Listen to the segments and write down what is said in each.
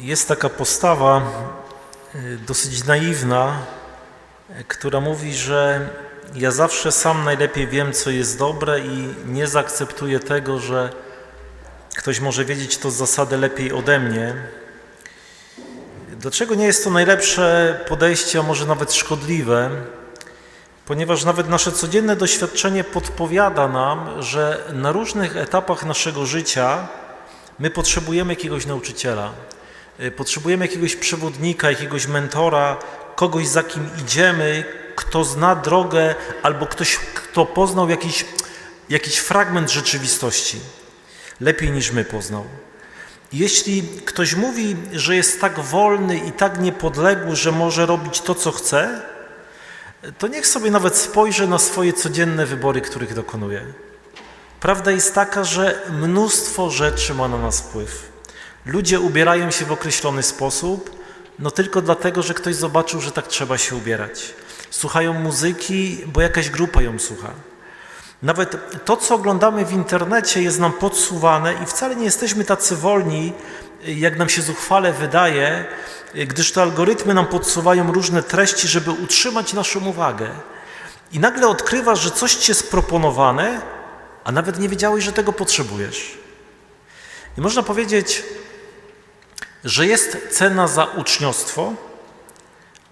Jest taka postawa y, dosyć naiwna, która mówi, że ja zawsze sam najlepiej wiem, co jest dobre i nie zaakceptuję tego, że ktoś może wiedzieć to z zasady lepiej ode mnie. Dlaczego nie jest to najlepsze podejście, a może nawet szkodliwe? Ponieważ nawet nasze codzienne doświadczenie podpowiada nam, że na różnych etapach naszego życia my potrzebujemy jakiegoś nauczyciela, potrzebujemy jakiegoś przewodnika, jakiegoś mentora, kogoś za kim idziemy, kto zna drogę albo ktoś, kto poznał jakiś, jakiś fragment rzeczywistości lepiej niż my poznał. Jeśli ktoś mówi, że jest tak wolny i tak niepodległy, że może robić to, co chce, to niech sobie nawet spojrzy na swoje codzienne wybory, których dokonuje. Prawda jest taka, że mnóstwo rzeczy ma na nas wpływ. Ludzie ubierają się w określony sposób, no tylko dlatego, że ktoś zobaczył, że tak trzeba się ubierać. Słuchają muzyki, bo jakaś grupa ją słucha. Nawet to, co oglądamy w internecie, jest nam podsuwane i wcale nie jesteśmy tacy wolni, jak nam się zuchwale wydaje, gdyż te algorytmy nam podsuwają różne treści, żeby utrzymać naszą uwagę. I nagle odkrywasz, że coś ci jest proponowane, a nawet nie wiedziałeś, że tego potrzebujesz. I można powiedzieć, że jest cena za uczniostwo,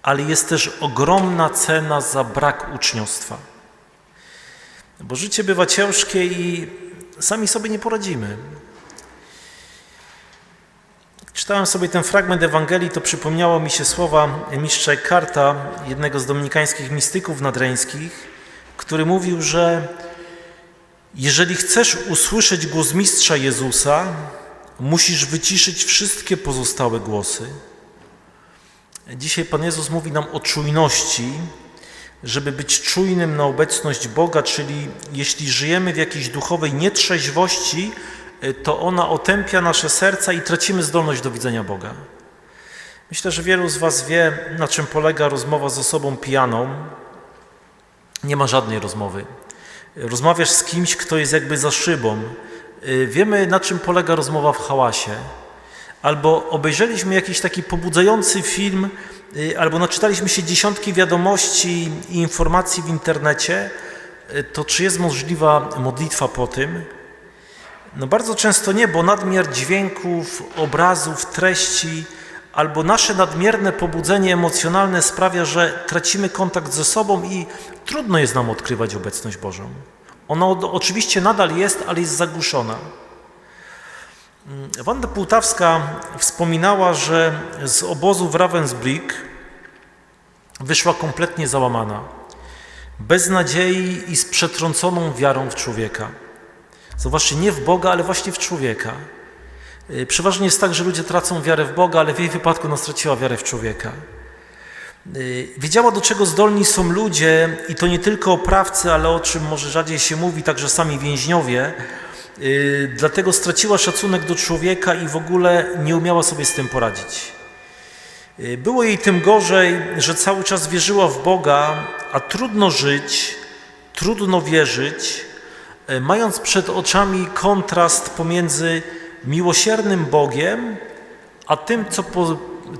ale jest też ogromna cena za brak uczniostwa. Bo życie bywa ciężkie i sami sobie nie poradzimy. Czytałem sobie ten fragment Ewangelii, to przypomniało mi się słowa mistrza Eckharta, jednego z dominikańskich mistyków nadreńskich, który mówił, że jeżeli chcesz usłyszeć głos mistrza Jezusa, musisz wyciszyć wszystkie pozostałe głosy. Dzisiaj Pan Jezus mówi nam o czujności, żeby być czujnym na obecność Boga, czyli jeśli żyjemy w jakiejś duchowej nietrzeźwości, to ona otępia nasze serca i tracimy zdolność do widzenia Boga. Myślę, że wielu z Was wie, na czym polega rozmowa z osobą pijaną. Nie ma żadnej rozmowy. Rozmawiasz z kimś, kto jest jakby za szybą. Wiemy, na czym polega rozmowa w hałasie. Albo obejrzeliśmy jakiś taki pobudzający film, albo naczytaliśmy się dziesiątki wiadomości i informacji w internecie, to czy jest możliwa modlitwa po tym? No bardzo często nie, bo nadmiar dźwięków, obrazów, treści albo nasze nadmierne pobudzenie emocjonalne sprawia, że tracimy kontakt ze sobą i trudno jest nam odkrywać obecność Bożą. Ona oczywiście nadal jest, ale jest zagłuszona. Wanda Półtawska wspominała, że z obozu w Ravensbrück wyszła kompletnie załamana, bez nadziei i z przetrąconą wiarą w człowieka. Zobaczcie, nie w Boga, ale właśnie w człowieka. Przeważnie jest tak, że ludzie tracą wiarę w Boga, ale w jej wypadku ona straciła wiarę w człowieka. Wiedziała, do czego zdolni są ludzie i to nie tylko oprawcy, ale o czym może rzadziej się mówi, także sami więźniowie. Dlatego straciła szacunek do człowieka i w ogóle nie umiała sobie z tym poradzić. Było jej tym gorzej, że cały czas wierzyła w Boga, a trudno żyć, trudno wierzyć, mając przed oczami kontrast pomiędzy miłosiernym Bogiem, a tym, co,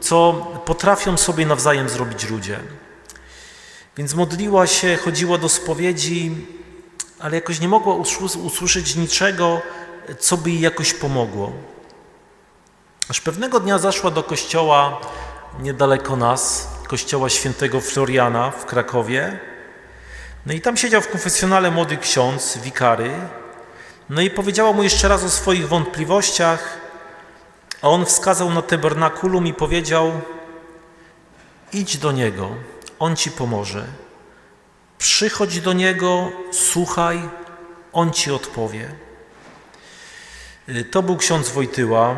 co potrafią sobie nawzajem zrobić ludzie. Więc modliła się, chodziła do spowiedzi, ale jakoś nie mogła usłyszeć niczego, co by jej jakoś pomogło. Aż pewnego dnia zaszła do kościoła niedaleko nas, kościoła świętego Floriana w Krakowie. No i tam siedział w konfesjonale młody ksiądz, wikary. No i powiedziała mu jeszcze raz o swoich wątpliwościach, a on wskazał na tabernakulum i powiedział: Idź do niego, on ci pomoże. Przychodź do niego, słuchaj, on ci odpowie. To był ksiądz Wojtyła.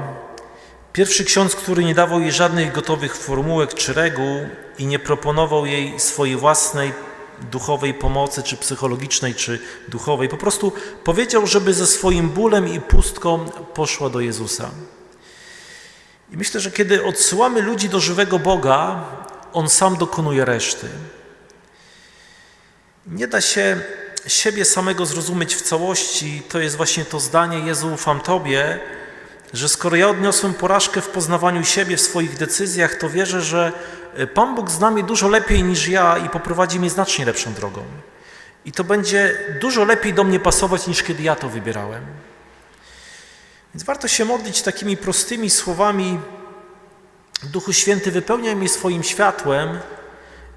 Pierwszy ksiądz, który nie dawał jej żadnych gotowych formułek czy reguł i nie proponował jej swojej własnej duchowej pomocy, czy psychologicznej, czy duchowej. Po prostu powiedział, żeby ze swoim bólem i pustką poszła do Jezusa. I myślę, że kiedy odsyłamy ludzi do żywego Boga, On sam dokonuje reszty. Nie da się siebie samego zrozumieć w całości. To jest właśnie to zdanie: Jezu, ufam Tobie, że skoro ja odniosłem porażkę w poznawaniu siebie, w swoich decyzjach, to wierzę, że e, Pan Bóg zna mnie dużo lepiej niż ja i poprowadzi mnie znacznie lepszą drogą. I to będzie dużo lepiej do mnie pasować niż kiedy ja to wybierałem. Więc warto się modlić takimi prostymi słowami: Duchu Święty, wypełniaj mnie swoim światłem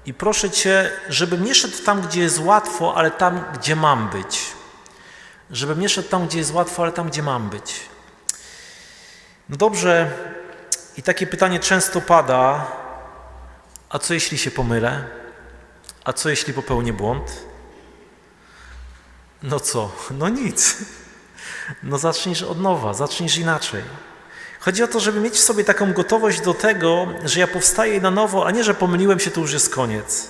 i proszę Cię, żebym nie szedł tam, gdzie jest łatwo, ale tam, gdzie mam być. Żebym nie szedł tam, gdzie jest łatwo, ale tam, gdzie mam być. No dobrze, i takie pytanie często pada: a co jeśli się pomylę? A co jeśli popełnię błąd? No co? No nic. No zacznijsz od nowa, zacznijsz inaczej. Chodzi o to, żeby mieć w sobie taką gotowość do tego, że ja powstaję na nowo, a nie, że pomyliłem się, to już jest koniec.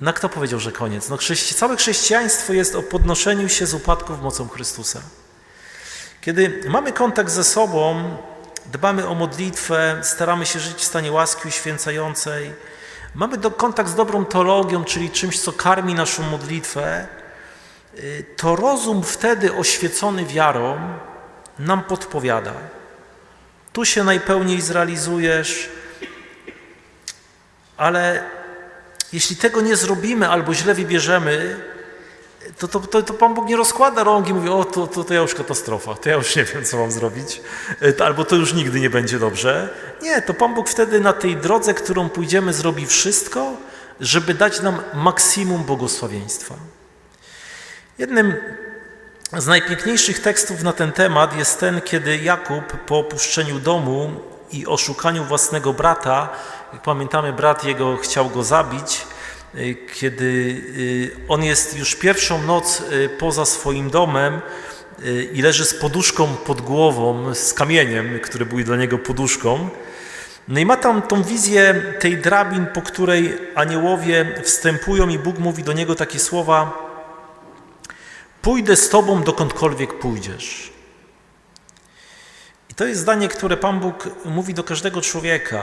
No kto powiedział, że koniec? No chrześci całe chrześcijaństwo jest o podnoszeniu się z upadków mocą Chrystusa. Kiedy mamy kontakt ze sobą, dbamy o modlitwę, staramy się żyć w stanie łaski uświęcającej, mamy do, kontakt z dobrą teologią, czyli czymś, co karmi naszą modlitwę, to rozum wtedy oświecony wiarą nam podpowiada. Tu się najpełniej zrealizujesz, ale jeśli tego nie zrobimy albo źle wybierzemy, to, to, to, to Pan Bóg nie rozkłada rąk i mówi, o to, to, to ja już katastrofa, to ja już nie wiem, co mam zrobić, e, albo to już nigdy nie będzie dobrze. Nie, to Pan Bóg wtedy na tej drodze, którą pójdziemy, zrobi wszystko, żeby dać nam maksimum błogosławieństwa. Jednym z najpiękniejszych tekstów na ten temat jest ten, kiedy Jakub po opuszczeniu domu i oszukaniu własnego brata, jak pamiętamy, brat jego chciał go zabić, y, kiedy y, on jest już pierwszą noc y, poza swoim domem i leży z poduszką pod głową, z kamieniem, który był dla niego poduszką. No i ma tam tą wizję tej drabin, po której aniołowie wstępują i Bóg mówi do niego takie słowa: Pójdę z Tobą dokądkolwiek pójdziesz. I to jest zdanie, które Pan Bóg mówi do każdego człowieka.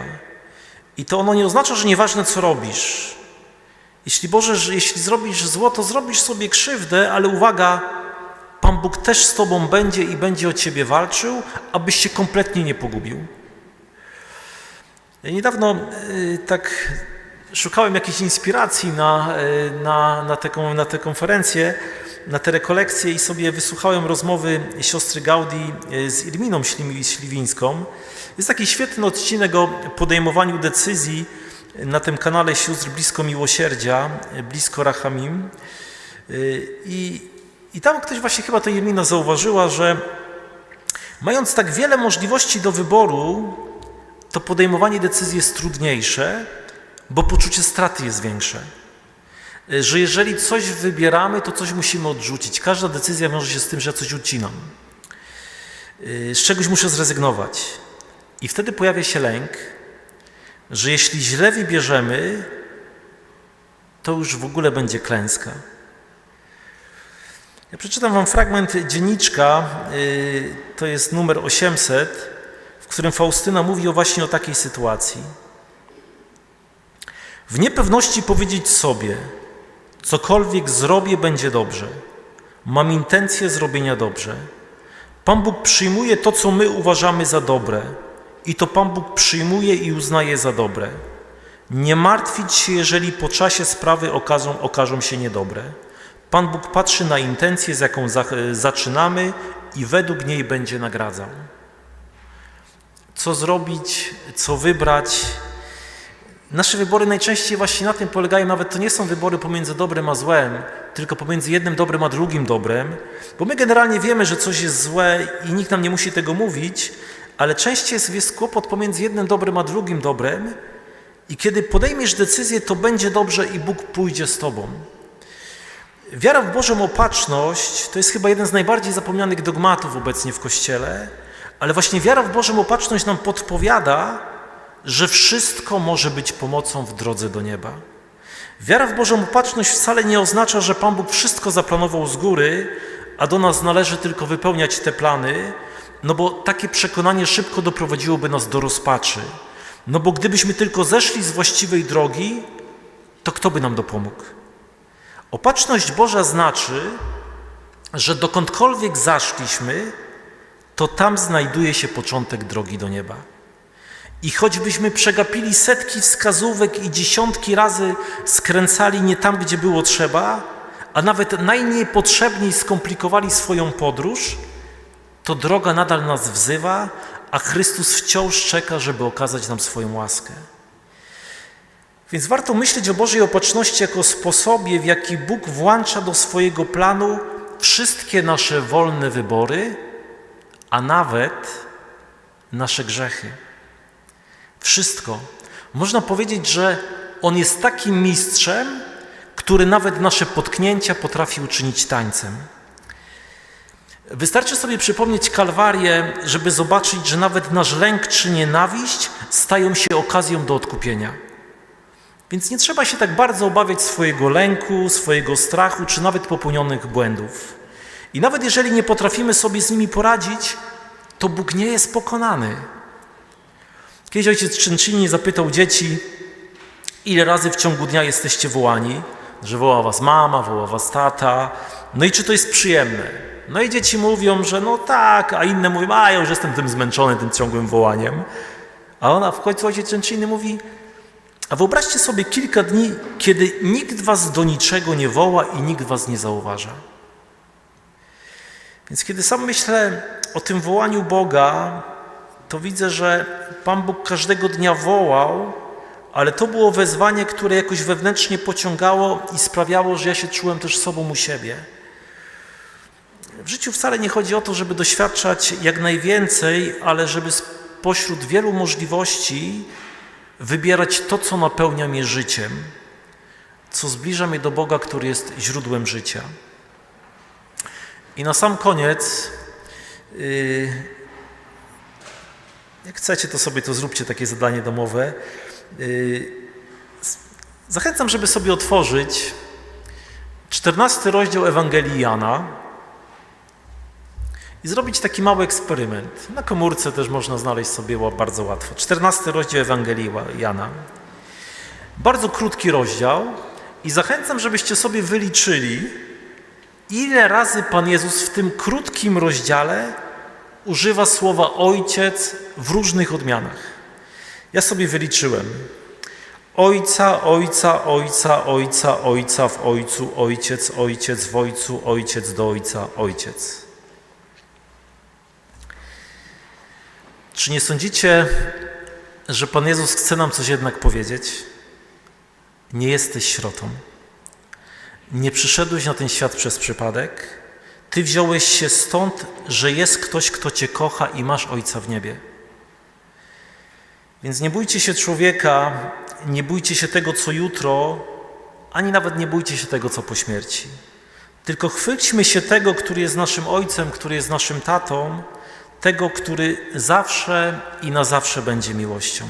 I to ono nie oznacza, że nieważne co robisz. Jeśli Boże, jeśli zrobisz zło, to zrobisz sobie krzywdę, ale uwaga, Pan Bóg też z Tobą będzie i będzie o Ciebie walczył, abyś się kompletnie nie pogubił. Niedawno y, tak szukałem jakiejś inspiracji na, y, na, na, tę, na tę konferencję na te rekolekcje i sobie wysłuchałem rozmowy siostry Gaudi e, z Irminą Śliwińską. Jest taki świetny odcinek o podejmowaniu decyzji na tym kanale sióstr blisko miłosierdzia, e, blisko Rachamim. E, I, I tam ktoś właśnie chyba to Irmina zauważyła, że mając tak wiele możliwości do wyboru, to podejmowanie decyzji jest trudniejsze, bo poczucie straty jest większe że jeżeli coś wybieramy, to coś musimy odrzucić. Każda decyzja wiąże się z tym, że ja coś ucinam. Y, z czegoś muszę zrezygnować. I wtedy pojawia się lęk, że jeśli źle wybierzemy, to już w ogóle będzie klęska. Ja przeczytam Wam fragment dzienniczka, y, to jest numer 800, w którym Faustyna mówi właśnie o takiej sytuacji. W niepewności powiedzieć sobie, Cokolwiek zrobię, będzie dobrze. Mam intencję zrobienia dobrze. Pan Bóg przyjmuje to, co my uważamy za dobre, i to Pan Bóg przyjmuje i uznaje za dobre. Nie martwić się, jeżeli po czasie sprawy okażą, okażą się niedobre. Pan Bóg patrzy na intencję, z jaką za, zaczynamy, i według niej będzie nagradzał. Co zrobić, co wybrać, Nasze wybory najczęściej właśnie na tym polegają, nawet to nie są wybory pomiędzy dobrem a złem, tylko pomiędzy jednym dobrem a drugim dobrem, bo my generalnie wiemy, że coś jest złe i nikt nam nie musi tego mówić, ale częściej jest, jest kłopot pomiędzy jednym dobrem a drugim dobrem i kiedy podejmiesz decyzję, to będzie dobrze i Bóg pójdzie z tobą. Wiara w Bożą opatrzność to jest chyba jeden z najbardziej zapomnianych dogmatów obecnie w Kościele, ale właśnie wiara w Bożą opatrzność nam podpowiada, że wszystko może być pomocą w drodze do nieba. Wiara w Bożą upatrzność wcale nie oznacza, że Pan Bóg wszystko zaplanował z góry, a do nas należy tylko wypełniać te plany, no bo takie przekonanie szybko doprowadziłoby nas do rozpaczy. No bo gdybyśmy tylko zeszli z właściwej drogi, to kto by nam dopomógł? Opatrzność Boża znaczy, że dokądkolwiek zaszliśmy, to tam znajduje się początek drogi do nieba. I choćbyśmy przegapili setki wskazówek i dziesiątki razy skręcali nie tam, gdzie było trzeba, a nawet najniepotrzebniej skomplikowali swoją podróż, to droga nadal nas wzywa, a Chrystus wciąż czeka, żeby okazać nam swoją łaskę. Więc warto myśleć o Bożej opatrzności jako sposobie, w jaki Bóg włącza do swojego planu wszystkie nasze wolne wybory, a nawet nasze grzechy. Wszystko. Można powiedzieć, że On jest takim mistrzem, który nawet nasze potknięcia potrafi uczynić tańcem. Wystarczy sobie przypomnieć Kalwarię, żeby zobaczyć, że nawet nasz lęk czy nienawiść stają się okazją do odkupienia. Więc nie trzeba się tak bardzo obawiać swojego lęku, swojego strachu, czy nawet popełnionych błędów. I nawet jeżeli nie potrafimy sobie z nimi poradzić, to Bóg nie jest pokonany. Kiedyś ojciec Czynczyni zapytał dzieci, ile razy w ciągu dnia jesteście wołani, że woła was mama, woła was tata, no i czy to jest przyjemne. No i dzieci mówią, że no tak, a inne mówią, a ja już jestem tym zmęczony, tym ciągłym wołaniem. A ona w końcu ojciec Czynczyny mówi, a wyobraźcie sobie kilka dni, kiedy nikt was do niczego nie woła i nikt was nie zauważa. Więc kiedy sam myślę o tym wołaniu Boga, to widzę, że Pan Bóg każdego dnia wołał, ale to było wezwanie, które jakoś wewnętrznie pociągało i sprawiało, że ja się czułem też sobą u siebie. W życiu wcale nie chodzi o to, żeby doświadczać jak najwięcej, ale żeby pośród wielu możliwości wybierać to, co napełnia mnie życiem, co zbliża mnie do Boga, który jest źródłem życia. I na sam koniec, yy, jak chcecie, to sobie to zróbcie, takie zadanie domowe. Yy, zachęcam, żeby sobie otworzyć 14 rozdział Ewangelii Jana i zrobić taki mały eksperyment. Na komórce też można znaleźć sobie bardzo łatwo. 14 rozdział Ewangelii Jana. Bardzo krótki rozdział i zachęcam, żebyście sobie wyliczyli, ile razy Pan Jezus w tym krótkim rozdziale używa słowa Ojciec w różnych odmianach. Ja sobie wyliczyłem. Ojca, Ojca, Ojca, Ojca, Ojca w Ojcu, Ojciec, Ojciec w Ojcu, Ojciec do Ojca, Ojciec. Czy nie sądzicie, że Pan Jezus chce nam coś jednak powiedzieć? Nie jesteś śrotą. Nie przyszedłeś na ten świat przez przypadek. Ty wziąłeś się stąd, że jest ktoś, kto Cię kocha i masz Ojca w niebie. Więc nie bójcie się człowieka, nie bójcie się tego, co jutro, ani nawet nie bójcie się tego, co po śmierci. Tylko chwyćmy się tego, który jest naszym Ojcem, który jest naszym tatą, tego, który zawsze i na zawsze będzie miłością.